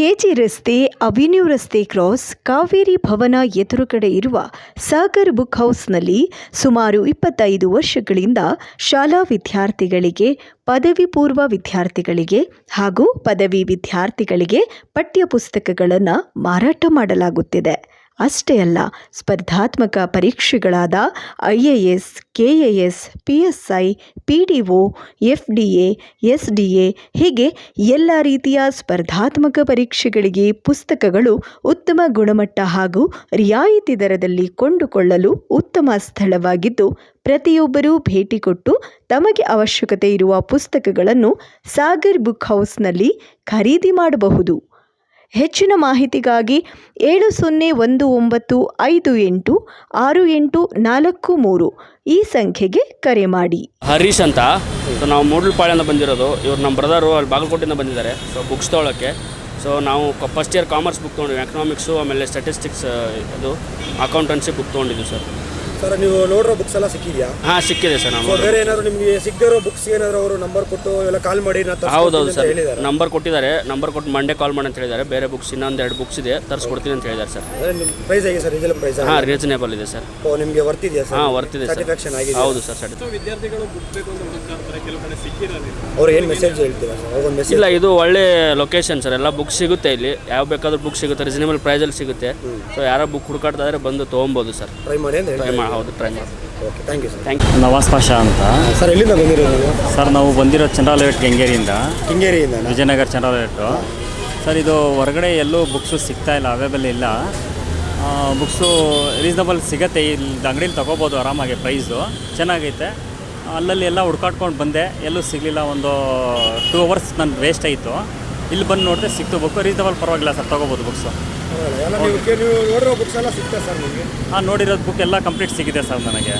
KG ರಸ್ತೆ avenue ರಸ್ತೆ cross, Kaveri ಭವನ ಎದುರುಗಡೆ ಇರುವ ಸಾಗರ್ ಬುಕ್ ಹೌಸ್ನಲ್ಲಿ ಸುಮಾರು ಇಪ್ಪತ್ತೈದು ವರ್ಷಗಳಿಂದ ಶಾಲಾ ವಿದ್ಯಾರ್ಥಿಗಳಿಗೆ, ಪದವಿ ಪೂರ್ವ ವಿದ್ಯಾರ್ಥಿಗಳಿಗೆ ಹಾಗೂ ಪದವಿ ವಿದ್ಯಾರ್ಥಿಗಳಿಗೆ ಪಠ್ಯ ಪುಸ್ತಕಗಳನ್ನು ಮಾರಾಟ ಮಾಡಲಾಗುತ್ತಿದೆ. ಅಷ್ಟೇ ಅಲ್ಲ, ಸ್ಪರ್ಧಾತ್ಮಕ ಪರೀಕ್ಷೆಗಳಾದ I A S K A S P S I P D O F D A S D A ಹೀಗೆ ಎಲ್ಲ ರೀತಿಯ ಸ್ಪರ್ಧಾತ್ಮಕ ಪರೀಕ್ಷೆಗಳಿಗೆ ಪುಸ್ತಕಗಳು ಉತ್ತಮ ಗುಣಮಟ್ಟ ಹಾಗೂ ರಿಯಾಯಿತಿ ದರದಲ್ಲಿ ಕೊಂಡುಕೊಳ್ಳಲು ಉತ್ತಮ ಸ್ಥಳವಾಗಿದ್ದು, ಪ್ರತಿಯೊಬ್ಬರೂ ಭೇಟಿ ಕೊಟ್ಟು ತಮಗೆ ಅವಶ್ಯಕತೆ ಇರುವ ಪುಸ್ತಕಗಳನ್ನು ಸಾಗರ್ ಬುಕ್ ಹೌಸ್ನಲ್ಲಿ ಖರೀದಿ ಮಾಡಬಹುದು. ಹೆಚ್ಚಿನ ಮಾಹಿತಿಗಾಗಿ ಏಳು ಸೊನ್ನೆ ಒಂದು ಒಂಬತ್ತು ಐದು ಎಂಟು ಆರು ಎಂಟು ನಾಲ್ಕು ಮೂರು. ಈ ಸಂಖ್ಯೆಗೆ ಕರೆ ಮಾಡಿ. ಹರೀಶ್ ಅಂತ. ಸೊ ನಾವು ಮೂಡ್ಲಪಾಳ್ಯದಿಂದ ಬಂದಿರೋದು. ಇವ್ರು ನಮ್ಮ ಬ್ರದರು ಅಲ್ಲಿ ಬಾಗಲಕೋಟೆಯಿಂದ ಬಂದಿದ್ದಾರೆ. ಸೊ ಬುಕ್ಸ್ ತೊಗೊಳಕ್ಕೆ. ಸೊ ನಾವು ಫಸ್ಟ್ ಇಯರ್ ಕಾಮರ್ಸ್ ಬುಕ್ ತೊಗೊಂಡಿವಿ. ಎಕನಾಮಿಕ್ಸು ಆಮೇಲೆ ಸ್ಟ್ಯಾಟಿಸ್ಟಿಕ್ಸ್ ಇದು ಅಕೌಂಟೆನ್ಸಿ ಬುಕ್ ತೊಗೊಂಡಿದ್ವಿ ಸರ್ ಸರ್ ನೀವು ನೋಡಿರೋ ಬುಕ್ಸ್ ಎಲ್ಲ ಸಿಕ್ಕಿದ್ಯಾ? ಹಾ ಸಿಕ್ಕಿದೆ ಸರ್ ಸೊ ನಾವು ಬೇರೆ ಏನಾದ್ರು ನಿಮಗೆ ಸಿಗದೇ ಇರೋ ಬುಕ್ಸ್ ಏನಾದ್ರು ಅವರು ನಂಬರ್ ಕೊಟ್ಟು ಎಲ್ಲ ಕಾಲ್ ಮಾಡಿ ನಾ ತರ್ಸ್ಕೊಡ್ತೀನಿ ಹೌದೌದು ಅಂತ ಸರ್. ಹೇಳಿದ್ದಾರೆ ನಂಬರ್ ಕೊಟ್ಟಿದ್ದಾರೆ. ನಂಬರ್ ಕೊಟ್ಟು ಮಂಡೇ ಕಾಲ್ ಮಾಡಿ ಅಂತ ಹೇಳಿದ್ದಾರೆ. ಬೇರೆ ಬುಕ್ಸ್ ಇನ್ನೊಂದು ಎರಡು ಬುಕ್ಸ್ ಇದೆ. ತರಿಸ್ಕೊಡ್ತೀನಿ ಅಂತ ಹೇಳಿದ್ದಾರೆ ಸರ್. ಅಂದ್ರೆ ನಿಮ್ಮ ಪ್ರೈಸ್ ಹೇಗೆ ಸರ್? ಇದೆಲ್ಲ ಪ್ರೈಸ್ ಹಾಂ ರೀಸನೇಬಲ್ ಇದೆ ಸರ್. ಓ ನಿಮಗೆ ವರ್ತಿದೆಯಾ ಸರ್? ಹಾಂ ವರ್ತಿದೆ ಸರ್. ಸ್ಯಾಟಿಸ್ಫ್ಯಾಕ್ಷನ್ ಆಗಿದೆ. ಹೌದು ಸರ್ ಸರ್ ಅವ್ರು ಏನು ಮೆಸೇಜ್ ಹೇಳ್ತೀರಾ ಸರ್? ಅವ್ರಿಗೊಂದು ಮೆಸೇಜ್ ಇಲ್ಲ ಇದು ಒಳ್ಳೆ ಲೊಕೇಶನ್ ಸರ್. ಎಲ್ಲ ಬುಕ್ ಸಿಗುತ್ತೆ ಇಲ್ಲಿ. ಯಾವ ಬೇಕಾದ್ರೂ ಬುಕ್ ಸಿಗುತ್ತೆ ರೀಸನೇಬಲ್ ಪ್ರೈಸಲ್ಲಿ ಸಿಗುತ್ತೆ. ಸೊ ಯಾರೋ ಬುಕ್ ಹುಡುಕಾಡ್ತಾ ಇದ್ರೆ ಬಂದು ತೊಗೊಬೋದು ಸರ್. ಟ್ರೈ ಮಾಡಿ ಅಂತ ಟ್ರೈ ಹೇಳ್ತೀನಿ ಹೌದು ಟ್ರೈ ಮಾಡಿ okay thank you sir thank you Nawaz Pasha ಅಂತ. ಸರ್ ಎಲ್ಲಿಂದ ಬಂದಿರೋದು ನೀವು? ಸರ್ ನಾವು ಬಂದಿರೋ ಚಂದ್ರಾಲೇಟ್ ಕೆಂಗೇರಿಯಿಂದ. ಕೆಂಗೇರಿಯಿಂದ ವಿಜಯನಗರ ಚಂದ್ರಾಲೇಟು ಸರ್ ಇದು ಹೊರಗಡೆ ಎಲ್ಲೂ ಬುಕ್ಸು ಸಿಗ್ತಾ ಇಲ್ಲ ಅವೈಲೇಬಲ್ ಇಲ್ಲ. ಬುಕ್ಸು ರೀಸನಬಲ್ ಸಿಗತ್ತೆ ಇಲ್ಲಿ ಅಂಗಡೀಲಿ ತೊಗೋಬೋದು ಆರಾಮಾಗಿ ಪ್ರೈಸು ಚೆನ್ನಾಗೈತೆ. ಅಲ್ಲಲ್ಲಿ ಎಲ್ಲ ಹುಡ್ಕಾಡ್ಕೊಂಡು ಬಂದೆ ಎಲ್ಲೂ ಸಿಗಲಿಲ್ಲ ಒಂದು ಟೂ ಅವರ್ಸ್ ನನ್ನ ವೇಸ್ಟ್ ಆಯಿತು. ಇಲ್ಲಿ ಬಂದು ನೋಡಿದ್ರೆ ಸಿಕ್ತು ಬುಕ್ಕು. ರೀಸನಬಲ್ ಪರವಾಗಿಲ್ಲ ಸರ್ ತೊಗೋಬೋದು ಬುಕ್ಸು. ನೋಡಿರೋ ಬುಕ್ಸ್ ಎಲ್ಲ ಸಿಗ್ತಾ ಸರ್ ನಿಮಗೆ? ಹಾಂ ನೋಡಿರೋದು ಬುಕ್ ಎಲ್ಲ ಕಂಪ್ಲೀಟ್ ಸಿಗಿದೆ ಸರ್ ನನಗೆ.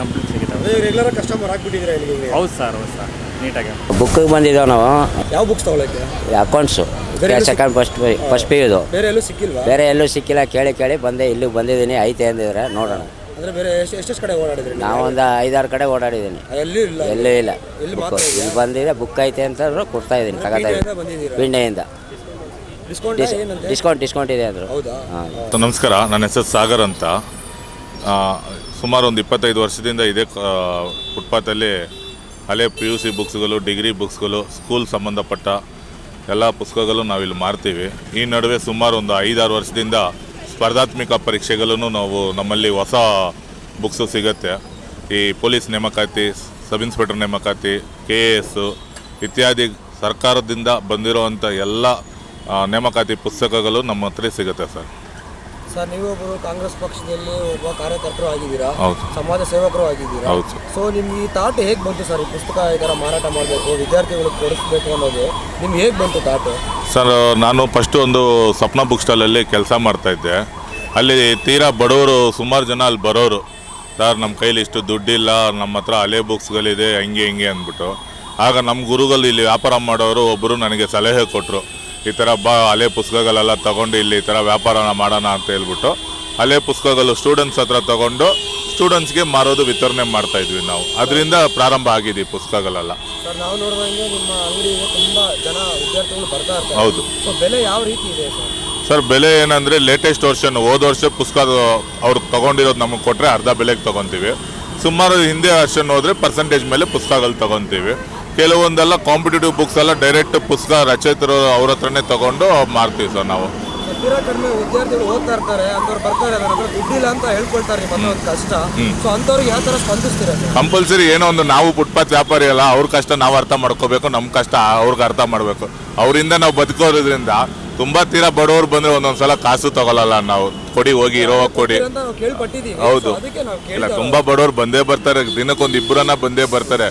ಕಂಪ್ಲೀಟ್ ಸಿಗಿದೆ. ರೆಗ್ಯುಲರ್ ಕಸ್ಟಮರ್ ಆಗಿಬಿಟ್ಟಿದ್ರೆ ಇಲ್ಲಿಗೆ? ಹೌದು ಸರ್ ಹೌದು ಸರ್ ನೀಟಾಗಿ ಬುಕ್ಕಿಗೆ ಬಂದಿದ್ದೇವೆ ನಾವು. ಯಾವ ಬುಕ್ಸ್ ತಗೊಳಕ್ಕೆ? ಅಕೌಂಟ್ಸು ಬೇರೆ ಸೆಕೆಂಡ್ ಫಸ್ಟ್ ಫಸ್ಟ್ ಪಿ ಇದು. ಬೇರೆ ಎಲ್ಲೂ ಸಿಕ್ಕಿಲ್ಲ ಬೇರೆ ಎಲ್ಲೂ ಸಿಕ್ಕಿಲ್ಲ ಕೇಳಿ ಕೇಳಿ ಬಂದೆ. ಇಲ್ಲಿಗೆ ಬಂದಿದ್ದೀನಿ ಐತೆ ಅಂದಿದ್ರೆ ನೋಡೋಣ. ಅಂದ್ರೆ ಬೇರೆ ಎಷ್ಟು ಎಷ್ಟೆಷ್ಟು ಕಡೆ ಓಡಾಡಿದ್ರಿ ನೀವು? ನಾವೊಂದು ಐದಾರು ಕಡೆ ಓಡಾಡಿದ್ದೀನಿ. ಎಲ್ಲೂ ಇಲ್ಲ? ಎಲ್ಲೂ ಇಲ್ಲ. ಇಲ್ಲಿ ಮಾತ್ರ ಇಲ್ಲಿ ಬಂದಿದೆ ಬುಕ್ ಐತೆ ಅಂತಂದ್ರೆ ಕೊಡ್ತಾ ಇದ್ದೀನಿ ತಗೋತಾ ಇದ್ದೀನಿ. ಬಿಂಡೆಯಿಂದ ಡಿಸ್ಕೌಂಟ್ ಡಿಸ್ಕೌಂಟ್ ಡಿಸ್ಕೌಂಟ್ ಇದೆ ಅಂದರು ಹೌದಾ? ಸೊ ನಮಸ್ಕಾರ. ನನ್ನ ಹೆಸರು ಸಾಗರ್ ಅಂತ. ಸುಮಾರು ಒಂದು ಇಪ್ಪತ್ತೈದು ವರ್ಷದಿಂದ ಇದೇ ಫುಟ್ಪಾತಲ್ಲಿ ಹಳೆ ಪಿ ಯು ಸಿ ಬುಕ್ಸ್ಗಳು ಡಿಗ್ರಿ ಬುಕ್ಸ್ಗಳು ಸ್ಕೂಲ್ ಸಂಬಂಧಪಟ್ಟ ಎಲ್ಲ ಪುಸ್ತಕಗಳು ನಾವಿಲ್ಲಿ ಮಾರ್ತೀವಿ. ಈ ನಡುವೆ ಸುಮಾರು ಒಂದು ಐದಾರು ವರ್ಷದಿಂದ ಸ್ಪರ್ಧಾತ್ಮಕ ಪರೀಕ್ಷೆಗಳನ್ನು ನಾವು ನಮ್ಮಲ್ಲಿ ಹೊಸ ಬುಕ್ಸು ಸಿಗುತ್ತೆ. ಈ ಪೊಲೀಸ್ ನೇಮಕಾತಿ ಸಬ್ ಇನ್ಸ್ಪೆಕ್ಟರ್ ನೇಮಕಾತಿ ಕೆ ಎ ಎಸ್ಸು ಇತ್ಯಾದಿ ಸರ್ಕಾರದಿಂದ ಬಂದಿರೋವಂಥ ಎಲ್ಲ ನೇಮಕಾತಿ ಪುಸ್ತಕಗಳು ನಮ್ಮ ಹತ್ರ ಸಿಗುತ್ತೆ ಸರ್. ಸರ್ ನೀವು ಒಬ್ಬರು ಕಾಂಗ್ರೆಸ್ ಪಕ್ಷದಲ್ಲಿ ಒಬ್ಬ ಕಾರ್ಯಕರ್ತರು ಆಗಿದ್ದೀರಾ? ಹೌದು. ಸಮಾಜ ಸೇವಕರು ಆಗಿದ್ದೀರಾ? ಹೌದು. ಸೊ ನಿಮ್ಗೆ ಈ ತಾಟ್ ಹೇಗೆ ಬಂತು ಸರ್? ಈ ಪುಸ್ತಕ ಈ ಥರ ಮಾರಾಟ ಮಾಡಬೇಕು ವಿದ್ಯಾರ್ಥಿಗಳಿಗೆ ಕೊಡಿಸ್ಬೇಕು ಅನ್ನೋದು ನಿಮ್ಗೆ ಹೇಗೆ ಬಂತು ತಾಟ್? ಸರ್ ನಾನು ಫಸ್ಟ್ ಒಂದು ಸ್ವಪ್ನ ಬುಕ್ ಸ್ಟಾಲಲ್ಲಿ ಕೆಲಸ ಮಾಡ್ತಾಯಿದ್ದೆ ಅಲ್ಲಿ ತೀರಾ ಬಡವರು ಸುಮಾರು ಜನ ಅಲ್ಲಿ ಬರೋರು ಸರ್ ನಮ್ಮ ಕೈಲಿ ಇಷ್ಟು ದುಡ್ಡಿಲ್ಲ ನಮ್ಮ ಹತ್ರ ಹಳೆ ಬುಕ್ಸ್ಗಳಿದೆ ಹಂಗೆ ಹಿಂಗೆ ಅಂದ್ಬಿಟ್ಟು. ಆಗ ನಮ್ಮ ಗುರುಗಳು ಇಲ್ಲಿ ವ್ಯಾಪಾರ ಮಾಡೋರು ಒಬ್ಬರು ನನಗೆ ಸಲಹೆ ಕೊಟ್ಟರು ಈ ಥರ ಬಾ ಹಳೆ ಪುಸ್ತಕಗಳೆಲ್ಲ ತಗೊಂಡು ಇಲ್ಲಿ ಈ ಥರ ವ್ಯಾಪಾರನ ಮಾಡೋಣ ಅಂತ ಹೇಳ್ಬಿಟ್ಟು ಹಳೆ ಪುಸ್ತಕಗಳು ಸ್ಟೂಡೆಂಟ್ಸ್ ಹತ್ರ ತಗೊಂಡು ಸ್ಟೂಡೆಂಟ್ಸ್ಗೆ ಮಾರೋದು ವಿತರಣೆ ಮಾಡ್ತಾ ಇದ್ವಿ ನಾವು. ಅದರಿಂದ ಪ್ರಾರಂಭ ಆಗಿದೆ ಈ ಪುಸ್ತಕಗಳೆಲ್ಲ. ಸರ್ ನಾವು ನೋಡಿದಂಗೆ ನಿಮ್ಮ ಅಂಗಡಿಗೆ ತುಂಬ ಜನ ವಿದ್ಯಾರ್ಥಿಗಳು ಬರ್ತಾ ಇರ್ತಾರೆ. ಹೌದು. ಸೊ ಬೆಲೆ ಯಾವ ರೀತಿ ಇದೆ ಸರ್? ಸರ್ ಬೆಲೆ ಏನಂದರೆ ಲೇಟೆಸ್ಟ್ ವರ್ಷನ್ ಹೋದ ವರ್ಷ ಪುಸ್ತಕ ಅವ್ರು ತಗೊಂಡಿರೋದು ನಮಗೆ ಕೊಟ್ಟರೆ ಅರ್ಧ ಬೆಲೆಗೆ ತಗೊಂತೀವಿ. ಸುಮಾರು ಹಿಂದೆ ವರ್ಷನ್ ಹೋದ್ರೆ ಪರ್ಸೆಂಟೇಜ್ ಮೇಲೆ ಪುಸ್ತಕಗಳು ತೊಗೊತೀವಿ. ಕೆಲವೊಂದೆಲ್ಲ ಕಾಂಪಿಟೇಟಿವ್ ಬುಕ್ಸ್ ಎಲ್ಲ ಡೈರೆಕ್ಟ್ ಪುಸ್ತಕ ರಚಯಿತರು ಅವ್ರ ಹತ್ರನೇ ತಗೊಂಡು ಮಾರ್ತೀವಿ ಸರ್ ನಾವು. ಸೊ ತೀರಾ ಕಡಿಮೆ ವಿದ್ಯಾರ್ಥಿಗಳು ಓದ್ತಾ ಇರ್ತಾರೆ ಅಂಥವ್ರು ಬರ್ತಾರೆ ನನ್ನ ಹತ್ರ ದುಡ್ಡಿಲ್ಲ ಅಂತ ಹೇಳ್ಕೊಳ್ತಾರೆ ನಿಮ್ಮ ಒಂದು ಕಷ್ಟ. ಸೊ ಅಂಥವ್ರಿಗೆ ಯಾವ ಥರ ಸ್ಪಂದಿಸ್ತೀರಾ ಸರ್? ಕಂಪಲ್ಸರಿ ಏನೋ ಒಂದು ನಾವು ಫುಟ್ಪಾತ್ ವ್ಯಾಪಾರಿ ಅಲ್ಲ ಅವ್ರ ಕಷ್ಟ ನಾವು ಅರ್ಥ ಮಾಡ್ಕೋಬೇಕು ನಮ್ಮ ಕಷ್ಟ ಅವ್ರಿಗೆ ಅರ್ಥ ಮಾಡಬೇಕು. ಅವರಿಂದ ನಾವು ಬದುಕೋದ್ರಿಂದ ತುಂಬ ತೀರಾ ಬಡವರು ಬಂದರೆ ಒಂದೊಂದ್ಸಲ ಕಾಸು ತಗೊಳಲ್ಲ ನಾವು. ಕೊಡಿ ಹೋಗಿ ಇರೋ ಕೊಡಿ. ಹೌದು. ಇಲ್ಲ ತುಂಬಾ ಬಡವರು ಬಂದೇ ಬರ್ತಾರೆ ದಿನಕ್ಕೊಂದು ಇಬ್ಬರನ್ನ ಬಂದೇ ಬರ್ತಾರೆ.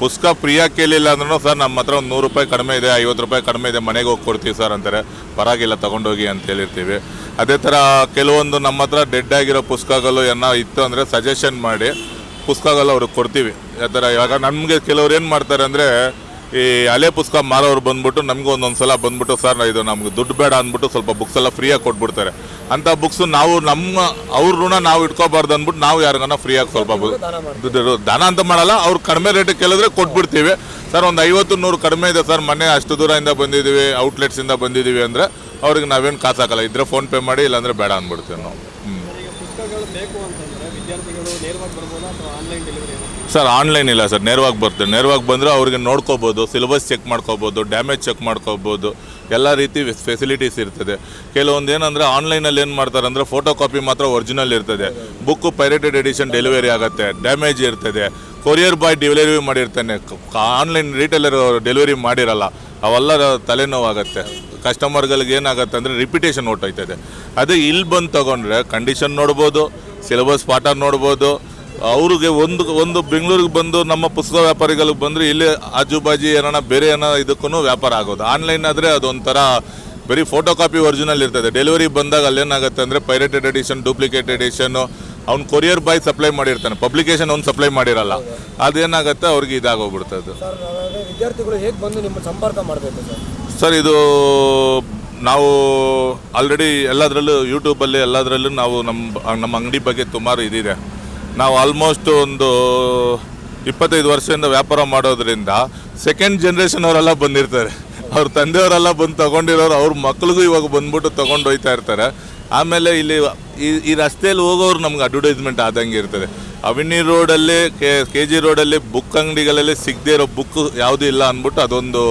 ಪುಸ್ತಕ ಪ್ರಿಯ ಕೇಳಿಲ್ಲ ಅಂದ್ರೂ ಸರ್, ನಮ್ಮ ಹತ್ರ ಒಂದು ನೂರು ರೂಪಾಯಿ ಕಡಿಮೆ ಇದೆ, ಐವತ್ತು ರೂಪಾಯಿ ಕಡಿಮೆ ಇದೆ, ಮನೆಗೆ ಹೋಗಿ ಕೊಡ್ತೀವಿ ಸರ್ ಅಂತಾರೆ. ಪರವಾಗಿಲ್ಲ, ತೊಗೊಂಡೋಗಿ ಅಂತ ಹೇಳಿರ್ತೀವಿ. ಅದೇ ಥರ ಕೆಲವೊಂದು ನಮ್ಮ ಹತ್ರ ಡೆಡ್ ಆಗಿರೋ ಪುಸ್ತಕಗಳು ಏನೋ ಇತ್ತು ಅಂದರೆ ಸಜೆಷನ್ ಮಾಡಿ ಪುಸ್ತಕಗಳು ಅವ್ರಿಗೆ ಕೊಡ್ತೀವಿ. ಆ ಥರ ಇವಾಗ ನಮಗೆ ಕೆಲವ್ರು ಏನು ಮಾಡ್ತಾರೆ ಅಂದರೆ ಈ ಹಳೆ ಪುಸ್ತಕ ಮಾರೋರು ಬಂದ್ಬಿಟ್ಟು ನಮಗೂ ಒಂದೊಂದು ಸಲ ಬಂದ್ಬಿಟ್ಟು, ಸರ್, ಇದು ನಮ್ಗೆ ದುಡ್ಡು ಬೇಡ ಅಂದ್ಬಿಟ್ಟು ಸ್ವಲ್ಪ ಬುಕ್ಸ್ ಎಲ್ಲ ಫ್ರೀಯಾಗಿ ಕೊಟ್ಬಿಡ್ತಾರೆ. ಅಂಥ ಬುಕ್ಸ್ ನಾವು ನಮ್ಮ, ಅವ್ರ ಋಣ ನಾವು ಇಟ್ಕೋಬಾರ್ದು ಅಂದ್ಬಿಟ್ಟು ನಾವು ಯಾರಿಗಾನ ಫ್ರೀಯಾಗಿ ಸ್ವಲ್ಪ ದುಡ್ಡು ದಾನ ಅಂತ ಮಾಡಲ್ಲ, ಅವ್ರು ಕಡಿಮೆ ರೇಟಿಗೆ ಕೇಳಿದ್ರೆ ಕೊಟ್ಬಿಡ್ತೀವಿ. ಸರ್, ಒಂದು ಐವತ್ತು ನೂರು ಕಡಿಮೆ ಇದೆ, ಸರ್, ಮೊನ್ನೆ ಅಷ್ಟು ದೂರದಿಂದ ಬಂದಿದ್ದೀವಿ ಔಟ್ಲೆಟ್ಸಿಂದ ಬಂದಿದ್ದೀವಿ ಅಂದರೆ ಅವ್ರಿಗೆ ನಾವೇನು ಕಾಸು ಹಾಕಲ್ಲ. ಇದ್ರೆ ಫೋನ್ ಪೇ ಮಾಡಿ, ಇಲ್ಲಾಂದರೆ ಬೇಡ ಅಂದ್ಬಿಡ್ತೀವಿ ನಾವು. ಸರ್ ಆನ್ಲೈನ್ ಇಲ್ಲ ಸರ್, ನೇರವಾಗಿ ಬರ್ತದೆ. ನೇರವಾಗಿ ಬಂದರೆ ಅವ್ರಿಗೆ ನೋಡ್ಕೋಬೋದು ಸಿಲೆಬಸ್ ಚೆಕ್ ಮಾಡ್ಕೋಬೋದು ಡ್ಯಾಮೇಜ್ ಚೆಕ್ ಮಾಡ್ಕೋಬೋದು, ಎಲ್ಲ ರೀತಿ ಫೆಸಿಲಿಟೀಸ್ ಇರ್ತದೆ. ಕೆಲವೊಂದು ಏನಂದರೆ ಆನ್ಲೈನಲ್ಲಿ ಏನು ಮಾಡ್ತಾರೆ ಅಂದರೆ ಫೋಟೋ ಕಾಪಿ ಮಾತ್ರ ಒರಿಜಿನಲ್ ಇರ್ತದೆ. ಬುಕ್ಕು ಪೈರೇಟೆಡ್ ಎಡಿಷನ್ ಡೆಲಿವರಿ ಆಗುತ್ತೆ ಡ್ಯಾಮೇಜ್ ಇರ್ತದೆ. ಕೊರಿಯರ್ ಬಾಯ್ ಡೆಲಿವರಿ ಮಾಡಿರ್ತಾನೆ. ಆನ್ಲೈನ್ ರೀಟೇಲರ್ ಡೆಲಿವರಿ ಮಾಡಿರಲ್ಲ, ಅವೆಲ್ಲ ತಲೆನೋವಾಗುತ್ತೆ ಕಸ್ಟಮರ್ಗಳಿಗೆ ಏನಾಗುತ್ತೆ ಅಂದರೆ ರಿಪಿಟೇಷನ್ ಹೊಟ್ಟೋಯ್ತದೆ ಅದೇ ಇಲ್ಲಿ ಬಂದು ತೊಗೊಂಡ್ರೆ ಕಂಡೀಷನ್ ನೋಡ್ಬೋದು ಸಿಲೆಬಸ್ ಪಾಠ ನೋಡ್ಬೋದು. ಅವ್ರಿಗೆ ಒಂದು ಒಂದು ಬೆಂಗಳೂರಿಗೆ ಬಂದು ನಮ್ಮ ಪುಸ್ತಕ ವ್ಯಾಪಾರಿಗಳಿಗೆ ಬಂದರೆ ಇಲ್ಲಿ ಆಜು ಬಾಜು ಏನಾರ ಬೇರೆ ಏನೋ ಇದಕ್ಕೂ ವ್ಯಾಪಾರ ಆಗೋದು. ಆನ್ಲೈನ್ ಆದರೆ ಅದೊಂಥರ ಬರೀ ಫೋಟೋ ಕಾಪಿ ಒರಿಜಿನಲ್ ಇರ್ತದೆ. ಡೆಲಿವರಿ ಬಂದಾಗ ಅಲ್ಲೇನಾಗುತ್ತೆ ಅಂದರೆ ಪೈರೇಟೆಡ್ ಎಡಿಷನ್ ಡೂಪ್ಲಿಕೇಟ್ ಎಡಿಷನ್ನು ಅವ್ನು ಕೊರಿಯರ್ ಬಾಯ್ ಸಪ್ಲೈ ಮಾಡಿರ್ತಾನೆ. ಪಬ್ಲಿಕೇಶನ್ ಅವ್ನು ಸಪ್ಲೈ ಮಾಡಿರಲ್ಲ. ಅದೇನಾಗುತ್ತೆ ಅವ್ರಿಗೆ ಇದಾಗೋಗ್ಬಿಡ್ತದೆ. ವಿದ್ಯಾರ್ಥಿಗಳು ಹೇಗೆ ಬಂದು ನಿಮ್ಮ ಸಂಪರ್ಕ ಮಾಡಬೇಕು ಸರ್ ಇದು ನಾವು ಆಲ್ರೆಡಿ ಎಲ್ಲದರಲ್ಲೂ ಯೂಟ್ಯೂಬಲ್ಲಿ ಎಲ್ಲದರಲ್ಲೂ ನಾವು ನಮ್ಮ ನಮ್ಮ ಅಂಗಡಿ ಬಗ್ಗೆ ಸುಮಾರು ಇದಿದೆ. ನಾವು ಆಲ್ಮೋಸ್ಟ್ ಒಂದು ಇಪ್ಪತ್ತೈದು ವರ್ಷದಿಂದ ವ್ಯಾಪಾರ ಮಾಡೋದ್ರಿಂದ ಸೆಕೆಂಡ್ ಜನ್ರೇಷನ್ ಅವರೆಲ್ಲ ಬಂದಿರ್ತಾರೆ. ಅವ್ರ ತಂದೆಯವರೆಲ್ಲ ಬಂದು ತಗೊಂಡಿರೋರು ಅವ್ರ ಮಕ್ಳಿಗೂ ಇವಾಗ ಬಂದ್ಬಿಟ್ಟು ತೊಗೊಂಡು ಹೋಯ್ತಾ ಇರ್ತಾರೆ. ಆಮೇಲೆ ಇಲ್ಲಿ ಈ ಈ ರಸ್ತೆಯಲ್ಲಿ ಹೋಗೋರು ನಮ್ಗೆ ಅಡ್ವರ್ಟೈಸ್ಮೆಂಟ್ ಆದಂಗೆ ಇರ್ತದೆ. ಅವಿನಿ ರೋಡಲ್ಲಿ ಕೆ ಕೆ ಜಿ ರೋಡಲ್ಲಿ ಬುಕ್ ಅಂಗಡಿಗಳಲ್ಲಿ ಸಿಗದೇ ಇರೋ ಬುಕ್ ಯಾವುದೂ ಇಲ್ಲ ಅಂದ್ಬಿಟ್ಟು ಅದೊಂದು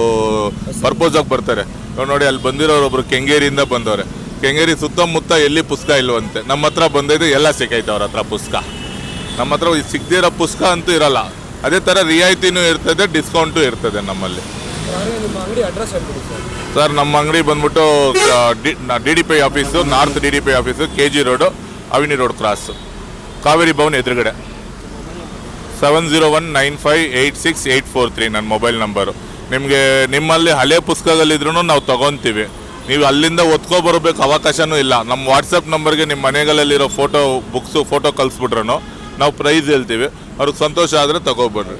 ಪರ್ಪೋಸಾಗಿ ಬರ್ತಾರೆ. ಇವಾಗ ನೋಡಿ ಅಲ್ಲಿ ಬಂದಿರೋರು ಒಬ್ರು ಕೆಂಗೇರಿಯಿಂದ ಬಂದವ್ರೆ. ಕೆಂಗೇರಿ ಸುತ್ತಮುತ್ತ ಎಲ್ಲಿ ಪುಸ್ತಕ ಇಲ್ವಂತೆ. ನಮ್ಮ ಹತ್ರ ಬಂದಿದ್ದು ಎಲ್ಲ ಸಿಕ್ಕೈತೆ ಅವ್ರ ಹತ್ರ ಪುಸ್ತಕ ನಮ್ಮ ಹತ್ರ ಸಿಗದೇ ಇರೋ ಪುಸ್ತಕ ಅಂತೂ ಇರಲ್ಲ. ಅದೇ ಥರ ರಿಯಾಯಿತಿನೂ ಇರ್ತದೆ ಡಿಸ್ಕೌಂಟು ಇರ್ತದೆ ನಮ್ಮಲ್ಲಿ. ಸರ್? ನಮ್ಮ ಅಂಗಡಿ ಬಂದ್ಬಿಟ್ಟು D D P office north D D P office K G road avenue road cross Kaveri Bhavan ಎದುರುಗಡೆ. Seven zero one nine five eight six eight four three ನನ್ನ ಮೊಬೈಲ್ ನಂಬರು ನಿಮಗೆ ನಿಮ್ಮಲ್ಲಿ ಹಳೆ ಪುಸ್ತಕಗಳಿದ್ರೂ ನಾವು ತೊಗೊತೀವಿ. ನೀವು ಅಲ್ಲಿಂದ ಒತ್ಕೊ ಬರಬೇಕು ಅವಕಾಶನೂ ಇಲ್ಲ. ನಮ್ಮ ವಾಟ್ಸಪ್ ನಂಬರ್ಗೆ ನಿಮ್ಮ ಮನೆಗಳಲ್ಲಿರೋ ಫೋಟೋ ಬುಕ್ಸು ಫೋಟೋ ಕಳಿಸ್ಬಿಟ್ರೂ ನಾವು ಪ್ರೈಸ್ ಹೇಳ್ತೀವಿ. ಅವ್ರಿಗೆ ಸಂತೋಷ ಆದರೆ ತಗೊಬರ್ರಿ